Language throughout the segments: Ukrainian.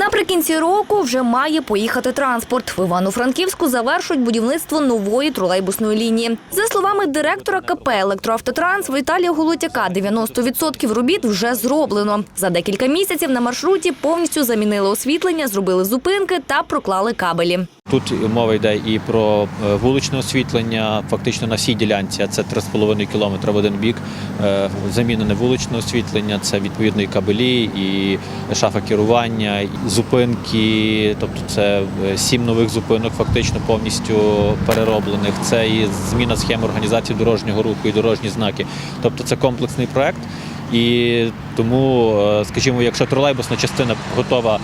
Наприкінці року вже має поїхати транспорт. В Івано-Франківську завершують будівництво нової тролейбусної лінії. За словами директора КП «Електроавтотранс» Віталія Голотяка, 90% робіт вже зроблено. За декілька місяців на маршруті повністю замінили освітлення, зробили зупинки та проклали кабелі. Тут мова йде і про е, вуличне освітлення, фактично на всій ділянці, а це 3,5 кілометра в один бік. Е, Замінене вуличне освітлення, це відповідно і кабелі, і шафа керування, і зупинки. Тобто це е, сім нових зупинок, фактично повністю перероблених. Це і зміна схеми організації дорожнього руху і дорожні знаки. Тобто це комплексний проект. І тому, скажімо, якщо тролейбусна частина готова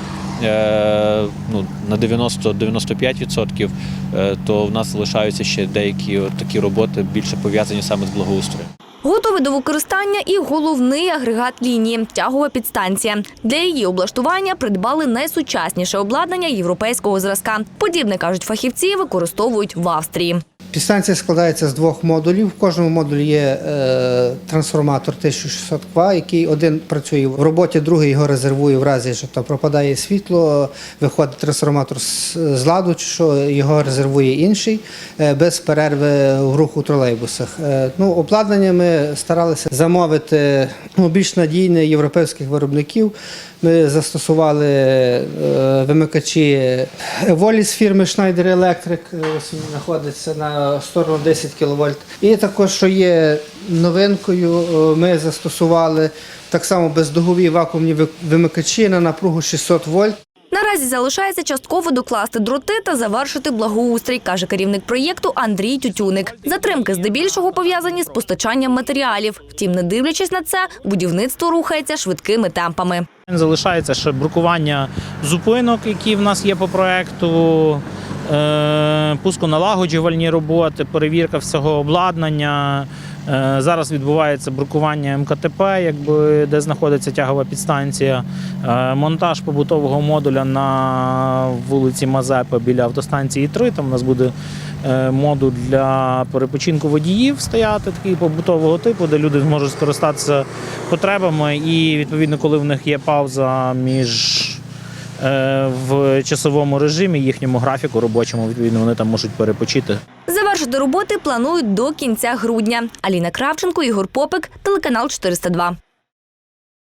ну, на 90-95%, е, то в нас залишаються ще деякі такі роботи більше пов'язані саме з благоустроєм. Готовий до використання і головний агрегат лінії – тягова підстанція. Для її облаштування придбали найсучасніше обладнання європейського зразка. Подібне, кажуть фахівці, використовують в Австрії. Підстанція складається з двох модулів. В кожному модулі є е, трансформатор 1600 кВт, який один працює в роботі, другий його резервує в разі, що там пропадає світло, виходить трансформатор з, з ладу, що його резервує інший е, без перерви в руху тролейбусах. Е, ну, обладнання ми старалися замовити ну, більш надійне європейських виробників. Ми застосували вимикачі Воліс фірми Schneider Electric, він знаходиться на сторону 10 кВт. І також, що є новинкою, е, ми застосували так само бездугові вакуумні ви- вимикачі на напругу 600 вольт. Наразі залишається частково докласти дроти та завершити благоустрій, каже керівник проєкту Андрій Тютюник. Затримки здебільшого пов'язані з постачанням матеріалів. Втім, не дивлячись на це, будівництво рухається швидкими темпами. Залишається ще брукування зупинок, які в нас є по проекту, пусконалагоджувальні роботи, перевірка всього обладнання. Е, Зараз відбувається брукування МКТП, якби, де знаходиться тягова підстанція, Е, монтаж побутового модуля на вулиці Мазепи біля автостанції 3. Там у нас буде е, модуль для перепочинку водіїв стояти, такий побутового типу, де люди зможуть скористатися потребами. І відповідно, коли в них є пауза між е, в часовому режимі, їхньому графіку робочому, відповідно, вони там можуть перепочити. Завершити роботи планують до кінця грудня. Аліна Кравченко, Ігор Попик, телеканал 402.